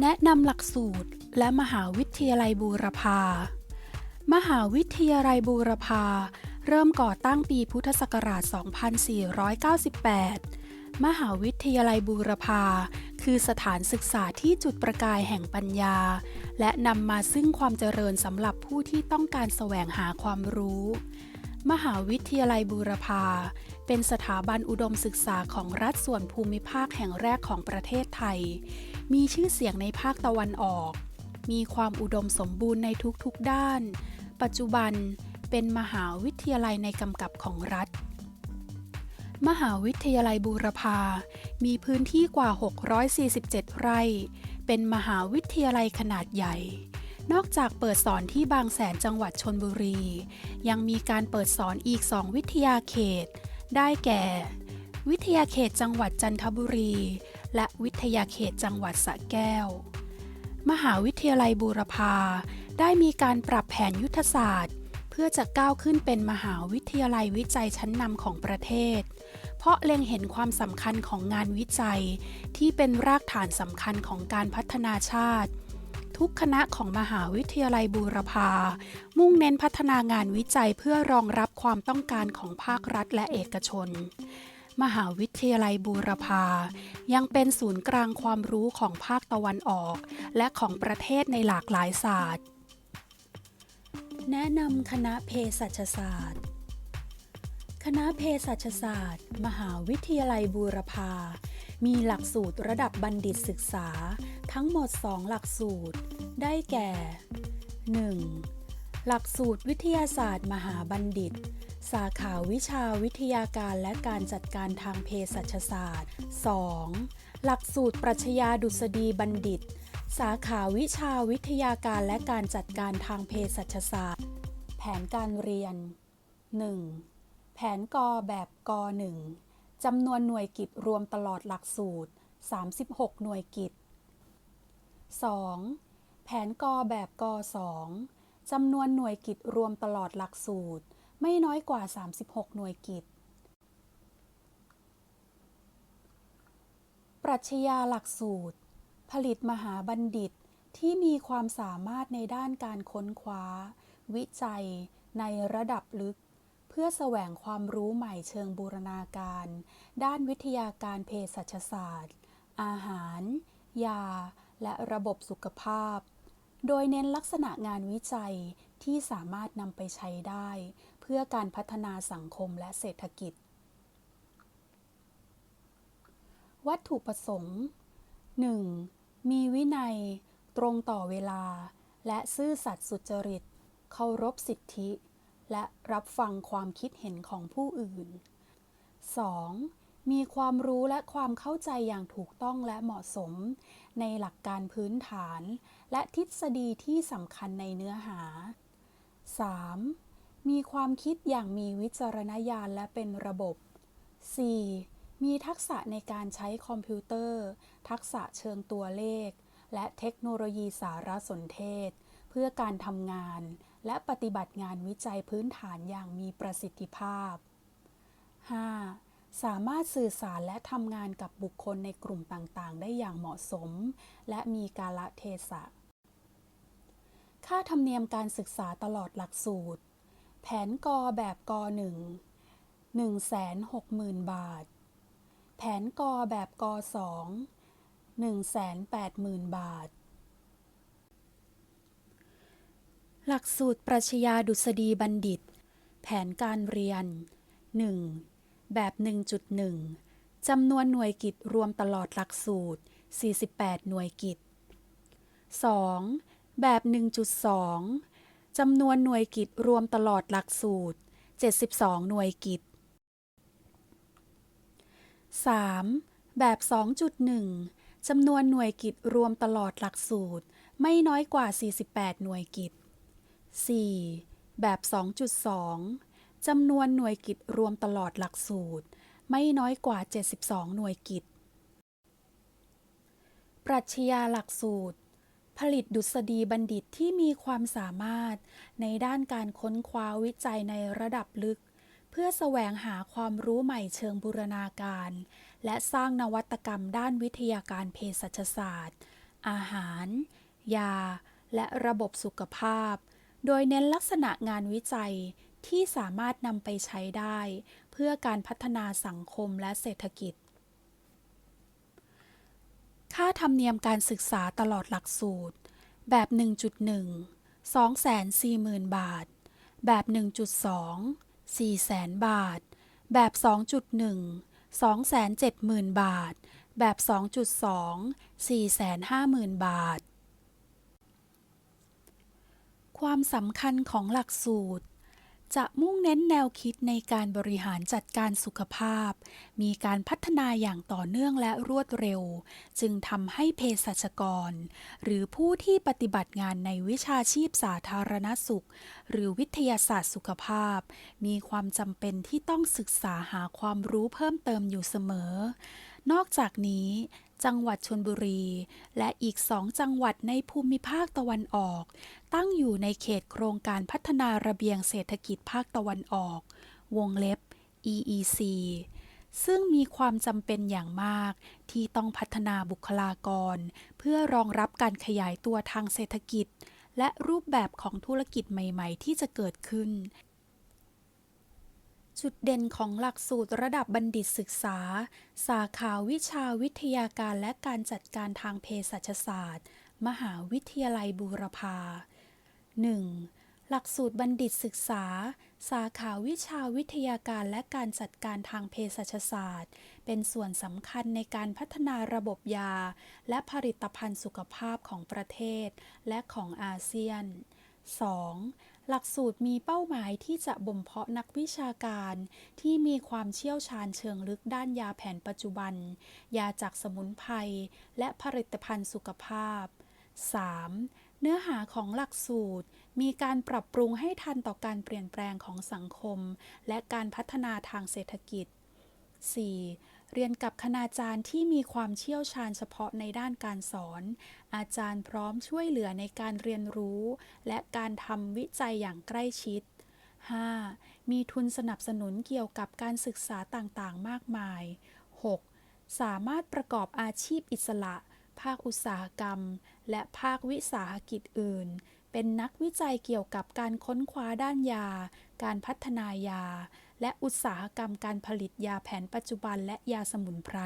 แนะนำหลักสูตรและมหาวิทยาลัยบูรพา มหาวิทยาลัยบูรพา เริ่มก่อตั้งปีพุทธศักราช 2498 มหาวิทยาลัยบูรพา คือสถานศึกษาที่จุดประกายแห่งปัญญา และนำมาซึ่งความเจริญสำหรับผู้ที่ต้องการแสวงหาความรู้ มหาวิทยาลัยบูรพา เป็นสถาบันอุดมศึกษาของรัฐส่วนภูมิภาคแห่งแรกของประเทศไทย มีชื่อเสียงในภาคตะวันออก มีความอุดมสมบูรณ์ในทุกๆด้าน ปัจจุบันเป็นมหาวิทยาลัยในกำกับของรัฐ มหาวิทยาลัยบูรพา มีพื้นที่กว่า 647 ไร่ เป็นมหาวิทยาลัยขนาดใหญ่ นอกจากเปิดสอนที่บางแสนจังหวัดชนบุรี ยังมีการเปิดสอนอีก2วิทยาเขต ได้แก่ วิทยาเขตจังหวัดจันทบุรี และวิทยาเขตจังหวัดสระแก้ว มหาวิทยาลัยบูรพาได้มีการปรับแผนยุทธศาสตร์ เพื่อจะก้าวขึ้นเป็นมหาวิทยาลัยวิจัยชั้นนำของประเทศ เพราะเล็งเห็นความสำคัญของงานวิจัย ที่เป็นรากฐานสำคัญของการพัฒนาชาติทุกคณะของมหาวิทยาลัยบูรพา มุ่งเน้นพัฒนางานวิจัยเพื่อรองรับความต้องการของภาครัฐและเอกชน มหาวิทยาลัยบูรพา ยังเป็นศูนย์กลางความรู้ของภาคตะวันออก และของประเทศในหลากหลายศาสตร์ แนะนำคณะเภสัชศาสตร์ คณะเภสัชศาสตร์ มหาวิทยาลัยบูรพา มีหลักสูตรระดับบัณฑิตศึกษา ทั้งหมด 2 หลักสูตร ได้แก่ 1. หลักสูตรวิทยาศาสตร์ มหาบัณฑิต สาขาวิชาวิทยาการและการจัดการทางเภสัชศาสตร์ 2. หลักสูตรปรัชญาดุษฎีบัณฑิต สาขาวิชาวิทยาการและการจัดการทางเภสัชศาสตร์ แผนการเรียน 1. แผนกอแบบกอ1จำนวนหน่วยกิจรวมตลอดหลักสูตร 36 หน่วยกิจ 2. แผนกอแบบกอ2 จำนวนหน่วยกิจรวมตลอดหลักสูตร ไม่น้อยกว่า 36 หน่วยกิจ ปรัชญาหลักสูตร ผลิตมหาบัณฑิตที่มีความสามารถในด้านการค้นคว้า วิจัย ในระดับลึก เพื่อแสวงความรู้ใหม่เชิงบูรณาการ ด้านวิทยาการเภสัชศาสตร์ อาหาร ยา และระบบสุขภาพ โดยเน้นลักษณะงานวิจัยที่สามารถนำไปใช้ได้ เพื่อการพัฒนาสังคมและเศรษฐกิจ วัตถุประสงค์ 1. มีวินัย ตรงต่อเวลา และซื่อสัตย์สุจริต เคารพสิทธิ และรับฟังความคิดเห็นของผู้อื่น 2. มีความรู้และความเข้าใจอย่างถูกต้องและเหมาะสม ในหลักการพื้นฐาน และทฤษฎีที่สำคัญในเนื้อหา 3. มีความคิดอย่างมีวิจารณญาณและเป็นระบบ 4. มีทักษะในการใช้คอมพิวเตอร์ ทักษะเชิงตัวเลข และเทคโนโลยีสารสนเทศ เพื่อการทำงาน และปฏิบัติงานวิจัยพื้นฐานอย่างมีประสิทธิภาพ 5. สามารถสื่อสารและทำงานกับบุคคลในกลุ่มต่างๆ ได้อย่างเหมาะสม และมีกาลเทศะ ค่าธรรมเนียมการศึกษาตลอดหลักสูตร แผนกอแบบก1 160,000 บาท แผนกอแบบกอ 2 180,000 บาท หลักสูตรปรัชญาดุษฎีบัณฑิต แผนการเรียน 1. แบบ 1.1 จำนวนหน่วยกิจรวมตลอดหลักสูตร 48 หน่วยกิจ 2. แบบ 1.2 จำนวนหน่วยกิจรวมตลอดหลักสูตร 72 หน่วยกิจ 3. แบบ 2.1 จำนวนหน่วยกิจรวมตลอดหลักสูตร ไม่น้อยกว่า 48 หน่วยกิจ 4. แบบ 2.2 จำนวนหน่วยกิจรวมตลอดหลักสูตร ไม่น้อยกว่า 72 หน่วยกิจ ปรัชญาหลักสูตร ผลิตดุษฎีบัณฑิตที่มีความสามารถในด้านการค้นคว้าวิจัยในระดับลึก เพื่อแสวงหาความรู้ใหม่เชิงบูรณาการ และสร้างนวัตกรรมด้านวิทยาการเภสัชศาสตร์ อาหาร ยา และระบบสุขภาพ โดยเน้นลักษณะงานวิจัย ที่สามารถนำไปใช้ได้ เพื่อการพัฒนาสังคมและเศรษฐกิจ ค่าธรรมเนียมการศึกษาตลอดหลักสูตร แบบ 1.1 240,000 บาท แบบ 1.2 400,000 บาท แบบ 2.1 270,000 บาท แบบ 2.2 450,000 บาท ความสำคัญของหลักสูตร จะมุ่งเน้นแนวคิดในการบริหารจัดการสุขภาพ มีการพัฒนาอย่างต่อเนื่องและรวดเร็ว จึงทำให้เภสัชกร หรือผู้ที่ปฏิบัติงานในวิชาชีพสาธารณสุข หรือวิทยาศาสตร์สุขภาพ มีความจำเป็นที่ต้องศึกษาหาความรู้เพิ่มเติมอยู่เสมอ นอกจากนี้ จังหวัดชลบุรี และอีกสองจังหวัดในภูมิภาคตะวันออก ตั้งอยู่ในเขตโครงการพัฒนาระเบียงเศรษฐกิจภาคตะวันออก วงเล็บ EEC ซึ่งมีความจำเป็นอย่างมากที่ต้องพัฒนาบุคลากร เพื่อรองรับการขยายตัวทางเศรษฐกิจ และรูปแบบของธุรกิจใหม่ ๆ ที่จะเกิดขึ้น จุดเด่นของหลักสูตรระดับบัณฑิตศึกษา สาขาวิชาวิทยาการและการจัดการทางเภสัชศาสตร์ มหาวิทยาลัยบูรพา 1. หลักสูตรบัณฑิตศึกษา สาขาวิชาวิทยาการและการจัดการทางเภสัชศาสตร์ เป็นส่วนสำคัญในการพัฒนาระบบยา และผลิตภัณฑ์สุขภาพของประเทศ และของอาเซียน 2. หลักสูตรมีเป้าหมายที่จะบ่มเพาะนักวิชาการ ที่มีความเชี่ยวชาญเชิงลึกด้านยาแผนปัจจุบัน ยาจากสมุนไพร และผลิตภัณฑ์สุขภาพ 3. เนื้อหาของหลักสูตร มีการปรับปรุงให้ทันต่อการเปลี่ยนแปลงของสังคม และการพัฒนาทางเศรษฐกิจ 4. เรียนกับคณาจารย์ที่มีความเชี่ยวชาญเฉพาะในด้านการสอน อาจารย์พร้อมช่วยเหลือในการเรียนรู้ และการทำวิจัยอย่างใกล้ชิด 5. มีทุนสนับสนุนเกี่ยวกับการศึกษาต่างๆ มากมาย 6. สามารถประกอบอาชีพอิสระ ภาคอุตสาหกรรม และภาควิสาหกิจอื่น เป็นนักวิจัยเกี่ยวกับการค้นคว้าด้านยา การพัฒนายา และอุตสาหกรรมการผลิตยาแผนปัจจุบันและยาสมุนไพร